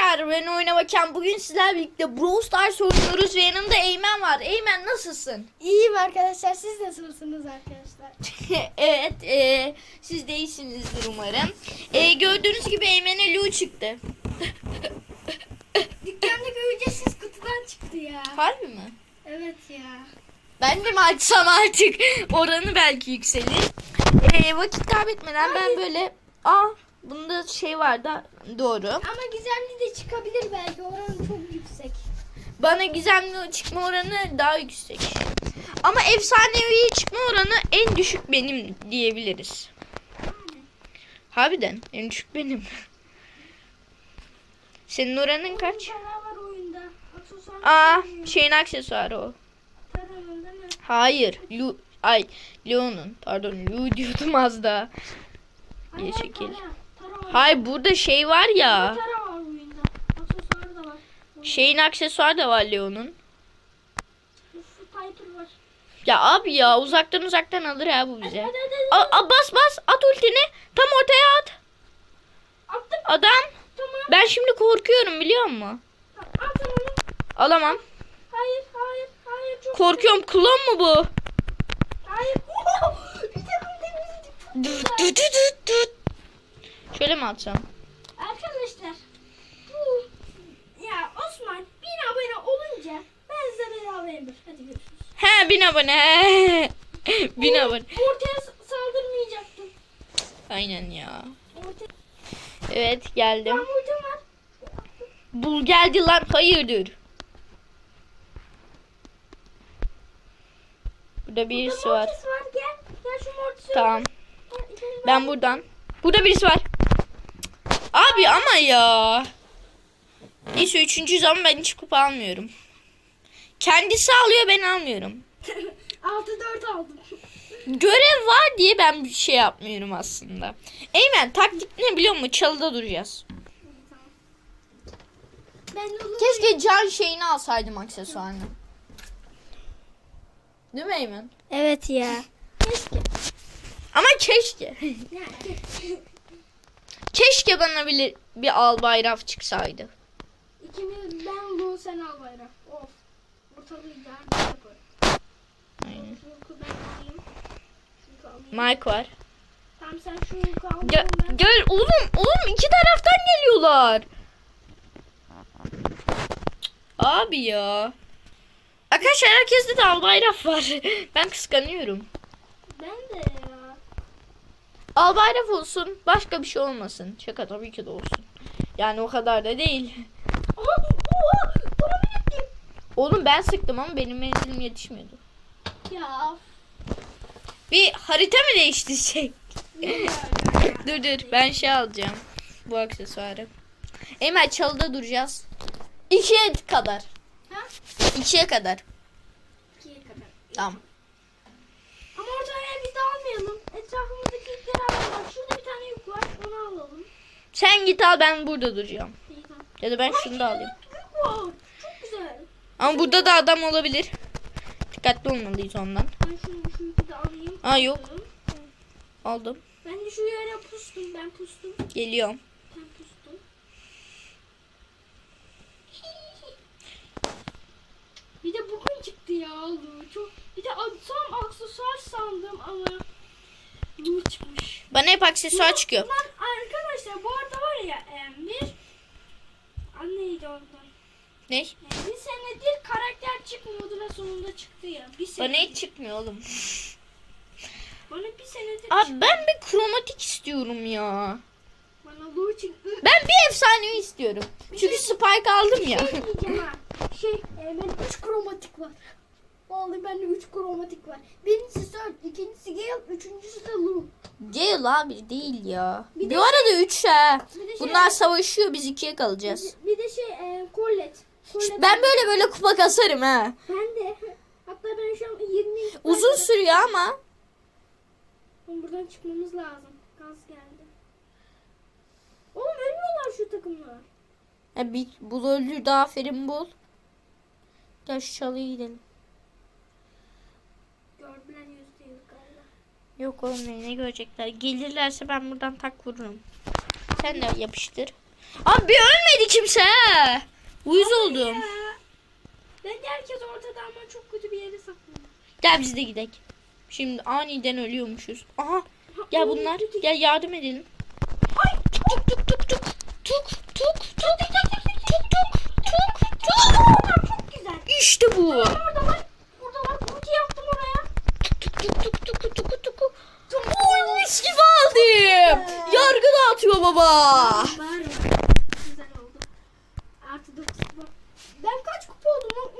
Arkadaşlar ben oynamak bugün sizlerle birlikte Brawl Stars oynuyoruz ve yanımda Eymen var. Eymen nasılsın? İyiyim arkadaşlar. Siz nasılsınız arkadaşlar? evet e, siz de iyisinizdir umarım. E, gördüğünüz gibi Eymen'e Lu çıktı. Dükkandaki ücretsiz kutudan çıktı ya. Harbi mi? Evet ya. Ben de mi açsam artık oranı belki yükselir. E, vakit kaybetmeden ben böyle aa bunda şey var da doğru. Ama gizemli de çıkabilir belki. Oran çok yüksek. Bana gizemli çıkma oranı daha yüksek. Ama efsanevi çıkma oranı en düşük benim diyebiliriz. Harbiden en düşük benim. Senin oranın kaç? Aa şeyin aksesuarı o. Hayır. Lu ay Leon'un. Pardon Lu diyordum az daha. İyi çekil. Hayır burada şey var ya. Tara var oyunda. Aksesuarı da var. Şeyin aksesuarı da var Leon'un. Ya abi ya uzaktan uzaktan alır ya bu bize. Hadi hadi hadi. A, a, bas bas at ultini. Tam ortaya at. Attım. Adam. Tamam. Ben şimdi korkuyorum biliyor musun? Onu. Alamam. Hayır hayır hayır. Çok Korkuyorum. Klon mu bu? Hayır. Düt düt düt düt. Şöyle mi atsam? Arkadaşlar bu ya Osman bin abone olunca ben size bedava Emir. Hadi görüşürüz. He bin abone. Bin Bu- abone. Ortaya saldırmayacaktım. Aynen ya. Ortaya... Evet Ben geldim. vurdum var. Bul geldi lan. Hayırdır? Burada birisi Burada var. Var. Gel. Gel şu Tamam. Ben buradan. Burada birisi var. Abi ama ya. Neyse üçüncü zaman ben hiç kupa almıyorum. Kendisi alıyor ben almıyorum. 6-4 aldım. Görev var diye ben bir şey yapmıyorum aslında. Eymen taktik ne biliyor musun? Çalıda duracağız. Ben onu... Keşke can şeyini alsaydım aksesuarını. Değil mi Eymen? Evet ya. Keşke. Ama keşke. Keşke bana bir, bir al bayraf çıksaydı. İkimiz ben bu sen al bayrak. Of. Ortalığı yardım yaparım. Aynen. Mike var. Tamam sen şunu al. Gel, gel oğlum oğlum iki taraftan geliyorlar. Abi ya. Arkadaşlar herkeste de albayraf var. ben kıskanıyorum. Ben de ya. Albayraf olsun başka bir şey olmasın. Şaka tabii ki de olsun. Yani o kadar da değil. Aha, oha. Oğlum ben sıktım ama benim menzilim yetişmiyordu. Ya. Bir harita mı ya. dur dur ben şey alacağım. Bu aksesuarı. Emel çalıda duracağız. İkiye kadar. Ha? İkiye kadar. İkiye kadar. Tamam. Ama ortaya biz de almayalım. Etrafımızdaki yükleri alalım. Şurada bir tane yük var. Onu alalım. Sen git al ben burada duracağım. İyi tamam. Ya da ben şunu da alayım. Yük var. Çok güzel. Ama burada da adam olabilir. Dikkatli olmalıyız ondan. Ben şunu şu yükü de alayım. Aa yok. Aldım. Ben de şu yere pustum. Ben pustum. Geliyorum. Ben pustum. Bir de bugün çıktı ya. Çok bir de tam aksesuar sandım ama Çıkmış. Bana hep aksesuar çıkıyor. Lan arkadaşlar bu arada var ya e, bir anneydi ondan. Ne? E, bir senedir karakter çıkmıyordu ve sonunda çıktı ya. Bir. Bana hiç çıkmıyor oğlum. Bana bir senedir Abi çıktı. ben bir kromatik istiyorum ya. Bana Lu çıktı. Ben bir efsanevi istiyorum. Çünkü Spike aldım ya. Şey diyeceğim ha. Şey, e, benim 3 kromatik var. Vallahi bende 3 kromatik var. Birincisi Search, ikincisi Gale, üçüncüsü de Lu. Gale abi değil ya. Bir de arada üç ha. Bir de şey, Bunlar savaşıyor biz ikiye kalacağız. bir, de şey, e, Colette. Colette. Ben böyle böyle kupa kasarım ha. Ben de. Hatta ben şu an 20 Uzun sürüyor ama. Buradan çıkmamız lazım. Gaz geldi. Oğlum ölmüyorlar şu takımlar. Ya bir bul öldü daha aferin bul. Gel şu çalıya gidelim. Gördüler yüzde yüz galiba. Yok oğlum ne görecekler. Gelirlerse ben buradan tak vururum. Sen de yapıştır. Abi ölmedi kimse. Uyuz oldum. Ya. Bence herkes ortada ama çok kötü bir yere saklanıyor. Gel biz de gidelim. Şimdi aniden ölüyormuşuz. Aha. Gel bunlar. Gel yardım edelim. Ay Tuk tuk tuk tuk. Tuk tuk tuk tuk tuk tuk tuk. güzel. İşte bu. Orada var. Orada var. Ulti yaptım oraya. Tuk tuk tuk tuk tuk tuk. Oy mis gibi aldım. Yargı baba. Var Güzel oldu. Artı 9 kupa. Ben kaç kupa oldum lan?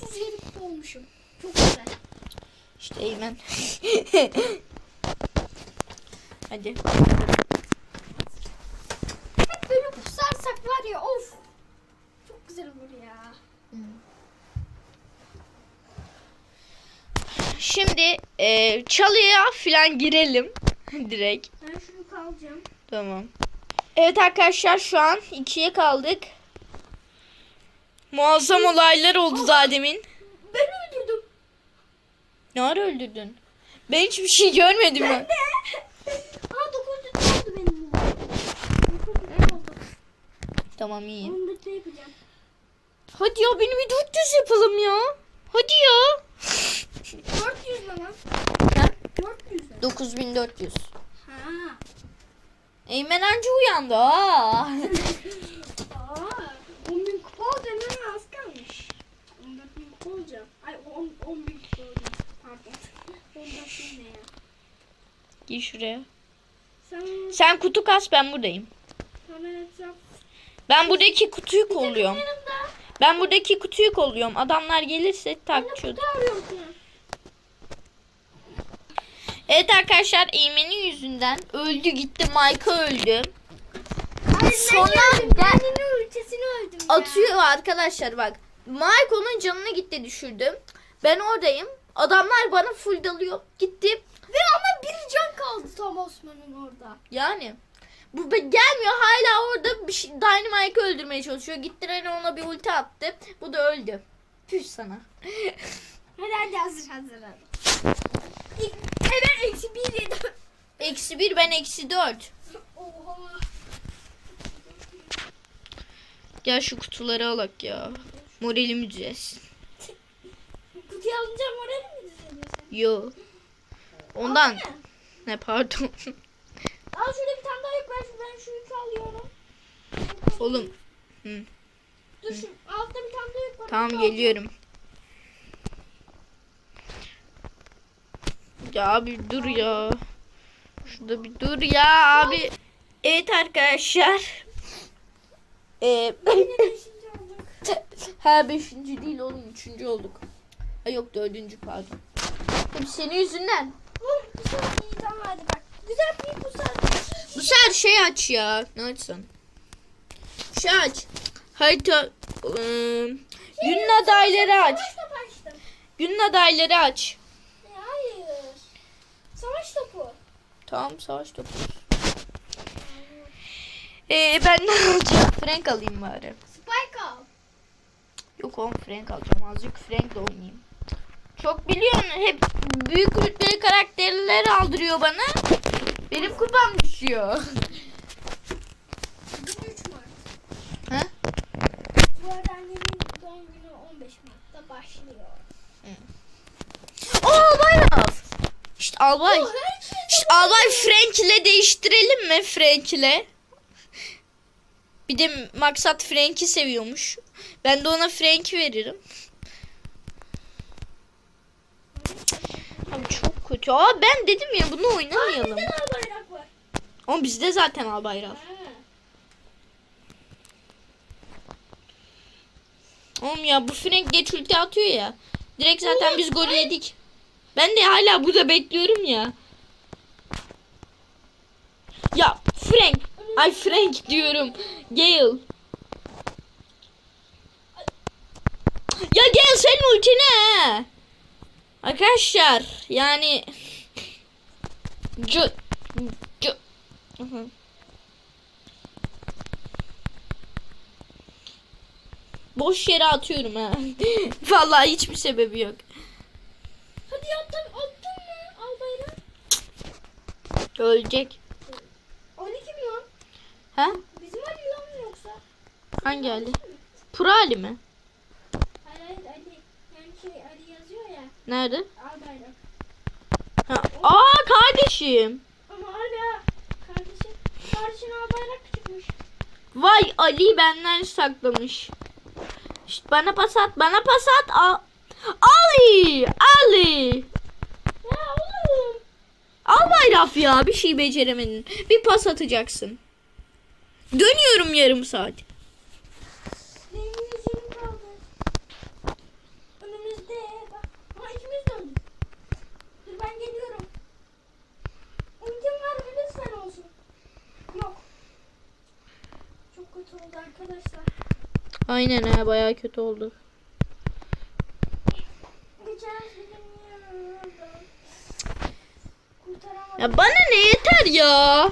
15.237 kupa olmuşum. Çok güzel. İşte Eymen. Hadi. Hep böyle pusarsak var ya of. Çok güzel olur ya. Şimdi e, çalıya falan girelim. Direkt. Ben şunu kalacağım. Tamam. Evet arkadaşlar şu an ikiye kaldık. Muazzam olaylar oldu daha demin. Ben öldürdüm. Ne ara öldürdün? Ben hiçbir şey görmedim Ben de. Aa 900 oldu benim bu. 900 oldu. Tamam iyi. Onu da şey yapacağım. Hadi ya benim bir 400 yapalım ya. Hadi ya. 400 lan. Ha? 400 mü? 9400. Eymen anca uyandı. Aa. Aa. 10 bin kupa olacağım hemen az kalmış. 14 bin kupa olacağım. Ay 10, 10 bin kupa olacağım. Pardon. 14 bin ne ya? Gir şuraya. Sen Sen kutu kas ben buradayım. Ben buradaki kutuyu kolluyorum. Ben buradaki kutuyu kolluyorum. Adamlar gelirse Ben de takçı. kutu arıyorum sana. Evet arkadaşlar Eymen'in yüzünden öldü gitti. Mike'a öldü. Sonra ben ülkesini öldüm ya. atıyor arkadaşlar bak. Mike onun canını gitti düşürdüm. Ben oradayım. Adamlar bana full dalıyor. Gittim. Ve ama bir can kaldı Tom Osman'ın orada. Yani bu gelmiyor hala orada bir şey, Dynamite'ı öldürmeye çalışıyor. Gitti Rene ona bir ulti attı. Bu da öldü. Püh sana. Hadi hadi hazır hazır hadi. Hemen eksi bir. Eksi bir ben eksi dört. Oha. Gel şu kutuları alak ya. Moralim düzelsin. Kutuyu alınca moral mi düzeliyor senin? Yo. Ondan. Al ne? Pardon. Al şurada bir tane daha yük var. Ben şu yükü alıyorum. Oğlum. Dur şu altta bir tane daha var. Tamam geliyorum. Ya abi dur ya. Şurada bir dur ya abi. Evet arkadaşlar. Ee, ha beşinci değil oğlum üçüncü olduk. Ha yok dördüncü pardon. Hep senin yüzünden. Oğlum bu sefer bak. Güzel bir bu sefer. Bu sefer şey aç ya. Ne açsan? Şey aç. Harita. ıı, günün adayları aç. Günün adayları aç. Savaş topu. Tamam savaş topu. Ee, ben ne alacağım? Frank alayım bari. Spike al. Yok oğlum Frank alacağım. Azıcık Frank'le oynayayım. Çok biliyorsun hep büyük rütbeli karakterler aldırıyor bana. Benim kupam düşüyor. Bugün 3 Mart. ha? Bu arada annemin doğum günü 15 Mart'ta başlıyor. O albay al. Albay. Oh, şey albay Frank ile değiştirelim mi Frank ile? Bir de maksat Frank'i seviyormuş. Ben de ona Frank veririm. Abi çok kötü. Aa ben dedim ya bunu oynamayalım. Neden al bayrak var? Ama bizde zaten al bayrağı. Ha. Oğlum ya bu Frank geç ulti atıyor ya. Direkt zaten biz golü yedik. Ben de hala burada bekliyorum ya. Ya Frank. Ay Frank diyorum. Gale. Ya Gale senin ulti ne? Arkadaşlar yani Cı, cı. Boş yere atıyorum ha. Vallahi hiçbir sebebi yok. Hadi attın, attın mı? Al bayrak. Ölecek. Ali kim lan? Ha? Hangi Ali? Pro Ali mi? Hayır hayır Ali. Yani şey Ali yazıyor ya. Nerede? Albayrak. Ha. Aa kardeşim. Ama hala kardeşim. Kardeşin albayrak çıkmış. Vay Ali benden saklamış. Şşt, bana pas at, bana pas at. Al. Ali! Ali! Al bayraf ya bir şey beceremedin. Bir pas atacaksın. Dönüyorum yarım saat. Arkadaşlar. Aynen ha bayağı kötü oldu. Geçen. Kurtaramadım. Ya bana ne yeter ya.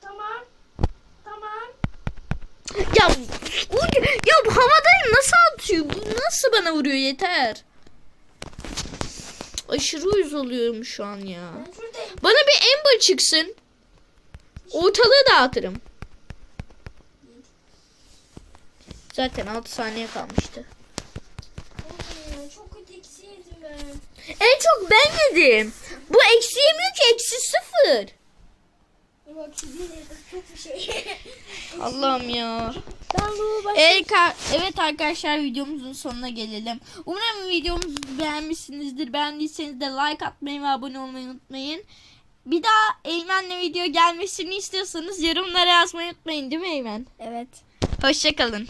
Tamam. Tamam. Ya u- ya bu havadayım nasıl atıyor? Bu nasıl bana vuruyor yeter. Aşırı uyuz oluyorum şu an ya. Bana bir Amber çıksın. Ortalığı dağıtırım. Zaten 6 saniye kalmıştı. Oğlum ya, çok kötü eksi yedim ben. En çok ben yedim. Bu eksi yemiyor ki eksi sıfır. Şey. Allah'ım ya. evet arkadaşlar videomuzun sonuna gelelim. Umarım videomuzu beğenmişsinizdir. Beğendiyseniz de like atmayı ve abone olmayı unutmayın. Bir daha Eymen'le video gelmesini istiyorsanız yorumlara yazmayı unutmayın değil mi Eymen? Evet. Hoşçakalın.